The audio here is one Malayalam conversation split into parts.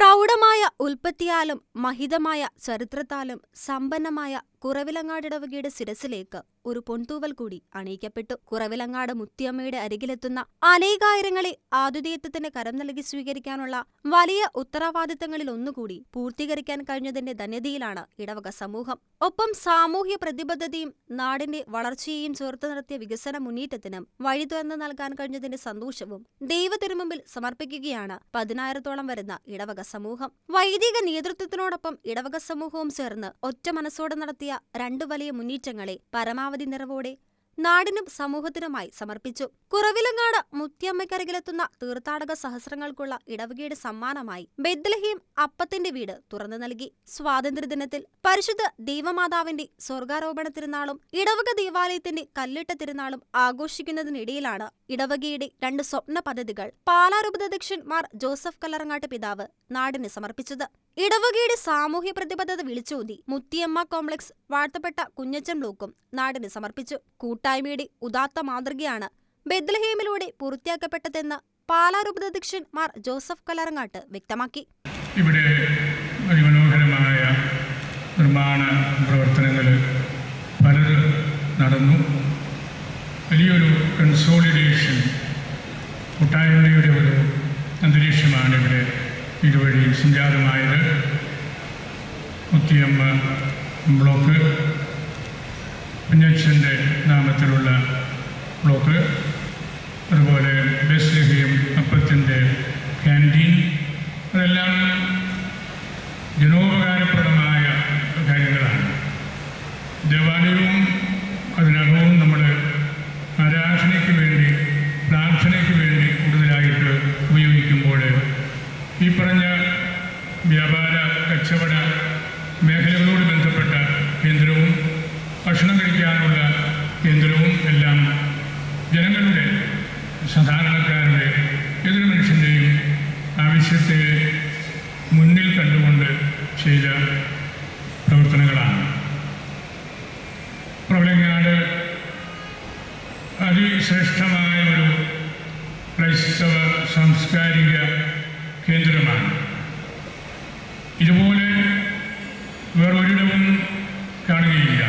Pra പ്രൗഢമായ ഉൽപ്പത്തിയാലും മഹിതമായ ചരിത്രത്താലും സമ്പന്നമായ കുറവിലങ്ങാട് ഇടവകയുടെ ശിരസിലേക്ക് ഒരു പൊൻതൂവൽ കൂടി അണിയിക്കപ്പെട്ടു. കുറവിലങ്ങാട് മുത്തിയമ്മയുടെ അരികിലെത്തുന്ന അനേകായിരങ്ങളെ ആതിഥേയത്വത്തിന് കരം നൽകി സ്വീകരിക്കാനുള്ള വലിയ ഉത്തരവാദിത്തങ്ങളിൽ ഒന്നുകൂടി പൂർത്തീകരിക്കാൻ കഴിഞ്ഞതിന്റെ ധന്യതയിലാണ് ഇടവക സമൂഹം. ഒപ്പം സാമൂഹ്യ പ്രതിബദ്ധതയും നാടിന്റെ വളർച്ചയെയും ചേർത്ത് നിർത്തിയ വികസന മുന്നേറ്റത്തിനും വഴി തുറന്നു നൽകാൻ കഴിഞ്ഞതിന്റെ സന്തോഷവും ദൈവത്തിരുമുമ്പിൽ സമർപ്പിക്കുകയാണ് പതിനായിരത്തോളം വരുന്ന ഇടവക സമൂഹം. വൈദിക നേതൃത്വത്തിനോടൊപ്പം ഇടവക സമൂഹവും ചേർന്ന് ഒറ്റ മനസ്സോടെ നടത്തിയ രണ്ടു വലിയ മുന്നേറ്റങ്ങളെ പരമാവധി നിറവോടെ നാടിനും സമൂഹത്തിനുമായി സമർപ്പിച്ചു. കുറവിലങ്ങാട് മുത്തിയമ്മയ്ക്കരികിലെത്തുന്ന തീർത്ഥാടക സഹസ്രങ്ങൾക്കുള്ള ഇടവകയുടെ സമ്മാനമായി ബെദ്ലഹീം അപ്പത്തിന്റെ വീട് തുറന്നു നൽകി. സ്വാതന്ത്ര്യദിനത്തിൽ പരിശുദ്ധ ദൈവമാതാവിന്റെ സ്വർഗാരോപണ തിരുനാളും ഇടവക ദേവാലയത്തിന്റെ കല്ലിട്ട തിരുനാളും ആഘോഷിക്കുന്നതിനിടയിലാണ് ഇടവകയുടെ രണ്ട് സ്വപ്ന പദ്ധതികൾ പാലാരൂപതധ്യക്ഷൻ മാർ ജോസഫ് കല്ലറങ്ങാട്ട് പിതാവ് നാടിന് സമർപ്പിച്ചത്. ഇടവകയുടെ സാമൂഹ്യ പ്രതിബദ്ധത വിളിച്ചോതി മുത്തിയമ്മ കോംപ്ലക്സ് വാഴ്ത്തപ്പെട്ട കുഞ്ഞച്ചൻ ബ്ലോക്കും നാടിന് സമർപ്പിച്ചു. കൂട്ടായ്മയുടെ ഉദാത്ത മാതൃകയാണ് ബെദ്ലഹേമിലൂടെ പൂർത്തിയാക്കപ്പെട്ടതെന്ന് പാലാരൂപതധ്യക്ഷൻ മാർ ജോസഫ് കലറങ്ങാട്ട് വ്യക്തമാക്കി. ഇവിടെ അതിമനോഹരമായ നിർമ്മാണ പ്രവർത്തനങ്ങൾ പലത് നടന്നു. വലിയൊരു കൺസോളിഡേഷൻ കൂട്ടായ്മയുടെ ഒരു അന്തരീക്ഷമാണ് ഇവിടെ ഇതുവഴി സംജാതമായത് മുത്തിയമ്മ ബ്ലോക്ക്. കുഞ്ഞച്ഛന്റെ നാമത്തിലുള്ള ബ്ലോക്ക്. അതുപോലെ ബെസ്ലഹിയും അപ്പത്തിന്റെ ക്യാന്റീൻ അതെല്ലാം ജനോപകാരപ്രദമായ കാര്യങ്ങളാണ്. ദേവാലയവും അതിനകവും നമ്മൾ കച്ചവട മേഖലകളോട് ബന്ധപ്പെട്ട കേന്ദ്രവും ഭക്ഷണം കഴിക്കാനുള്ള കേന്ദ്രവും എല്ലാം ജനങ്ങളുടെ സാധാരണക്കാരുടെ ഏതൊരു മനുഷ്യന്റെയും ആവശ്യത്തെ മുന്നിൽ കണ്ടുകൊണ്ട് ചെയ്ത പ്രവർത്തനങ്ങളാണ്. പ്രബലങ്ങാട് അതിശ്രേഷ്ഠമായ ഒരു ക്രൈസ്തവ സാംസ്കാരിക കേന്ദ്രമാണ്. ഇതുപോലെ വേറൊരിടവും കാണുകയില്ല.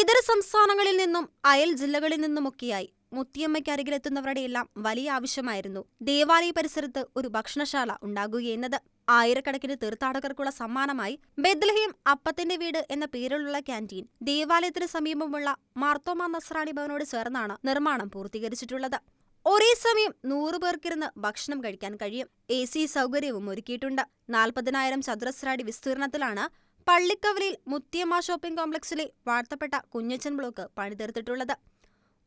ഇതര സംസ്ഥാനങ്ങളിൽ നിന്നും അയൽ ജില്ലകളിൽ നിന്നുമൊക്കെയായി മുത്തിയമ്മയ്ക്കരികിലെത്തുന്നവരുടെ എല്ലാം വലിയ ആവശ്യമായിരുന്നു. ദേവാലയ പരിസരത്ത് ഒരു ഭക്ഷണശാല ഉണ്ടാകുകയെന്നത് ആയിരക്കണക്കിന് തീർത്ഥാടകർക്കുള്ള സമ്മാനമായി ബെദ്ലഹീം അപ്പത്തിന്റെ വീട് എന്ന പേരിലുള്ള ക്യാന്റീൻ ദേവാലയത്തിന് സമീപമുള്ള മാർത്തോമ നസ്രാണി ഭവനോട് ചേർന്നാണ് നിർമ്മാണം പൂർത്തീകരിച്ചിട്ടുള്ളത്. ഒരേ സമയം നൂറു പേർക്കിരുന്ന് ഭക്ഷണം കഴിക്കാൻ കഴിയും. എ സി സൗകര്യവും ഒരുക്കിയിട്ടുണ്ട്. നാൽപ്പതിനായിരം ചതുരശ്രാടി വിസ്തീർണത്തിലാണ് പള്ളിക്കവലിൽ മുത്തിയമ്മ ഷോപ്പിംഗ് കോംപ്ലക്സിലെ വാഴ്ത്തപ്പെട്ട കുഞ്ഞച്ചൻ ബ്ലോക്ക് പണിതീർത്തിട്ടുള്ളത്.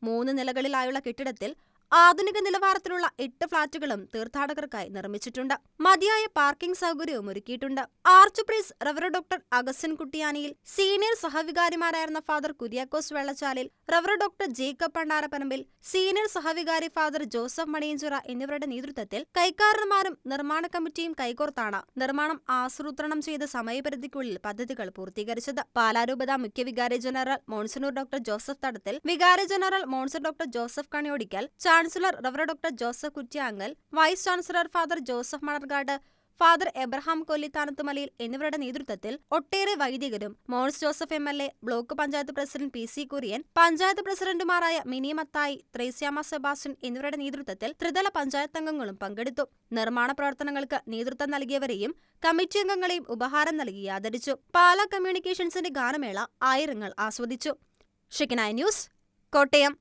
മൂന്ന് നിലകളിലായുള്ള കെട്ടിടത്തിൽ ആധുനിക നിലവാരത്തിലുള്ള എട്ട് ഫ്ളാറ്റുകളും തീർത്ഥാടകർക്കായി നിർമ്മിച്ചിട്ടുണ്ട്. മതിയായ പാർക്കിംഗ് സൗകര്യവും ഒരുക്കിയിട്ടുണ്ട്. ആർച്ച് പ്രീസ് റവറ ഡോക്ടർ അഗസ്റ്റൻ കുട്ടിയാനിയിൽ സീനിയർ സഹവികാരിമാരായിരുന്ന ഫാദർ കുര്യാക്കോസ് വെള്ളച്ചാലിൽ റവറ ഡോക്ടർ ജേക്കബ് പണ്ടാരപ്പനമ്പിൽ സീനിയർ സഹവികാരി ഫാദർ ജോസഫ് മണിയഞ്ചുറ എന്നിവരുടെ നേതൃത്വത്തിൽ കൈക്കാരന്മാരും നിർമ്മാണ കമ്മിറ്റിയും കൈകോർത്താണ് നിർമ്മാണം ആസൂത്രണം ചെയ്ത സമയപരിധിക്കുള്ളിൽ പദ്ധതികൾ പൂർത്തീകരിച്ചത്. പാലാരൂപത മുഖ്യ വികാരി ജനറൽ മോൺസനൂർ ഡോക്ടർ ജോസഫ് തടത്തിൽ വികാരി general monsignor doctor Joseph Kaniyodickal chancellor റവറ doctor Joseph Kuttiyankal vice chancellor father Joseph Manarcad father Abraham Kollithanathumalayil എന്നിവരുടെ നേതൃത്വത്തിൽ ഒട്ടേറെ വൈദികരും Mons Joseph M L A block panchayat president P C Kurian panchayat പ്രസിഡന്റുമാരായ മിനി മത്തായി ത്രേസ്യാമ സെബാസ്റ്റ്യൻ എന്നിവരുടെ നേതൃത്വത്തിൽ ത്രിതല പഞ്ചായത്ത് അംഗങ്ങളും പങ്കെടുത്തു. നിർമ്മാണ പ്രവർത്തനങ്ങൾക്ക് നേതൃത്വം നൽകിയവരെയും കമ്മിറ്റി അംഗങ്ങളെയും ഉപഹാരം നൽകി ആദരിച്ചു. പാല കമ്മ്യൂണിക്കേഷൻസിന്റെ ഗാനമേള ആയിരങ്ങൾ ആസ്വദിച്ചു. Shekinah news Kottayam.